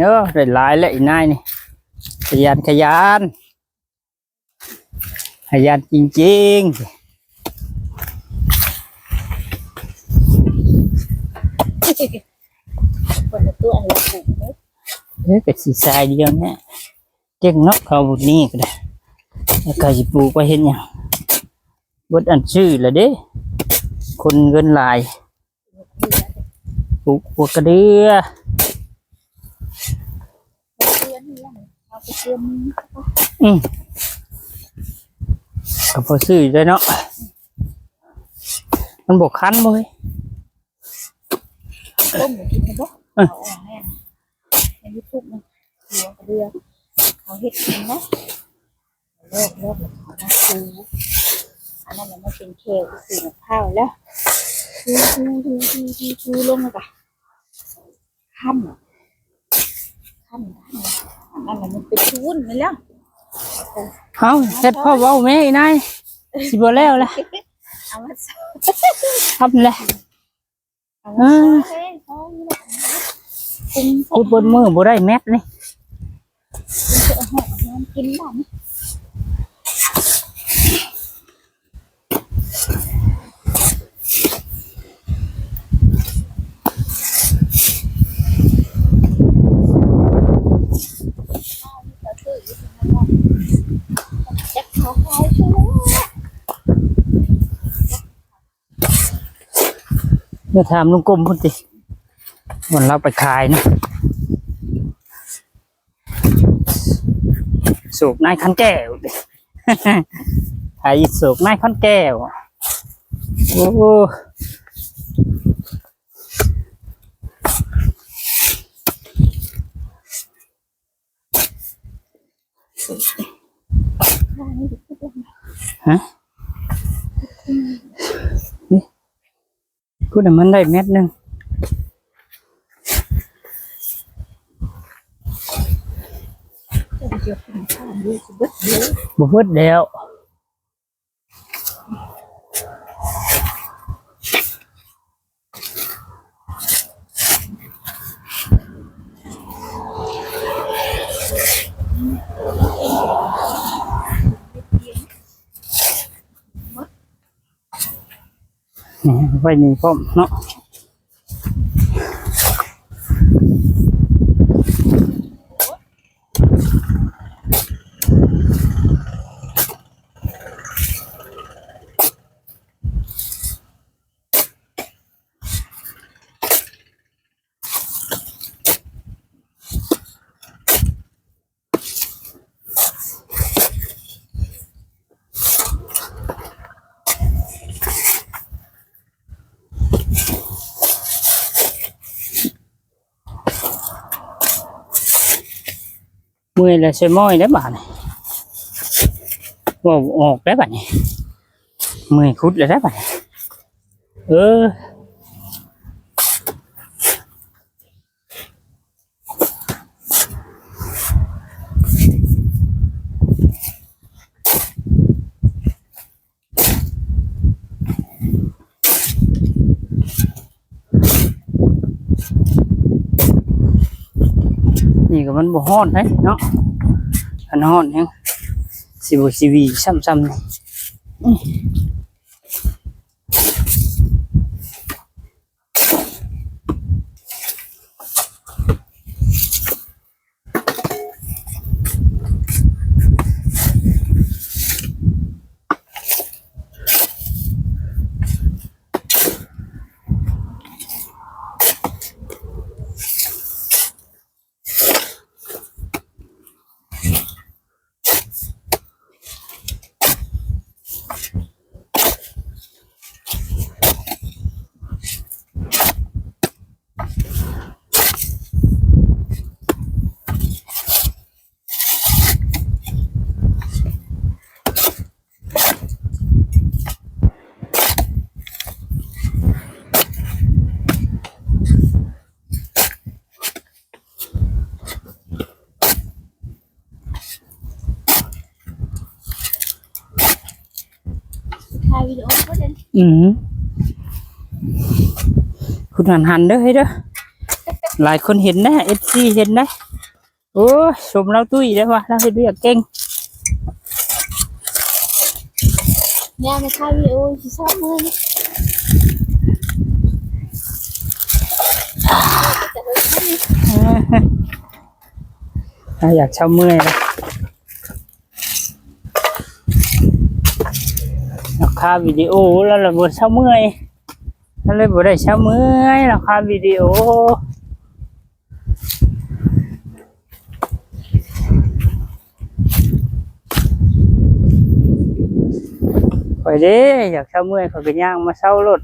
เออได้หลายแล้วอีนายนี่ขยันขยันขยันจริงคนละตัวอันละปุ่มเลยๆเฮ้ยก็สีสายเดียวเนี่ยเจ๊งเนาะเขาบุนี้ก็ได้แล้วก็สิปลูกไว้เห็นหยังบดอันชื่อละเด้ คนเงินหลายปลูกหัวกระเดือเตื อนนี่ยังเอาไปเตือนมึงอืมก็พอซื้อด้วยเนาะมันบกคันบ่เว้ยต้มหมูกินนะบ่เอาออกแม่ในยูทูบนะหัวกระเดือเขาเฮ็ดกินนะเลิกเลิกเขามาคูอันนั้นมันเป็นเคลคือมะพร้าวแล้วทูทูทูทูทูทูลงเลยจ้ะขั้นขั้นขั้น อันนั้นมันเป็นทุนนี่แล้วเอ้าเฮ็ดพ่อเว้าแม่อีนายสิบ่แล้วล่ะเอามาใส่ทำเลยเอามาใส่เขานี่แหละปรุงพูดบนมือบ่ได้แมทนี่เจอหอมน้ำกินบ้ เขาเขาใช่ไหมเมื่อถามลุงกรมพุ่นติวันเราไปขายนะสูบนายคันแก้วดิไทยสูบนายคันแก้ว โอ้ กูน่ะมันได้เม็ดหนึงบวกินข้าวดูสิเบิดเดี๋ยวบ่เพิดแล้วนี่ ไว้นี่พร้อมเนาะ เมื่อยแล้วใช้ม้อยได้บ้านว่าออกได้บ้านเมื่อยคุดแล้วได้บ้านเออ นี่ก็มันบ่ฮ้อนเด้เนาะอันฮ้อนแฮงสิบ่สิวีซ้ำๆนี่ วิดีโอก็ได้อืมคุณหันหันเด้อเฮ้ยเด้อหลายคนเห็นนะเอฟซีเห็นนะโอ้ยชมเราตุ้ยได้อวะเราเฮ็ดเรียกเก่งเนี่ยไม่ใช่วิโอชิชอบมืออ่าอยากเช่าเมื่อยนะรา คาวิดีโอแล้วเราบเช้าเมื่อยเราเลยบ่ได้เช้าเมื่อยราคาวิดีโอไปเด้อยากเช่าเมื่อยข่อยก็ย่างมาเช่ารถ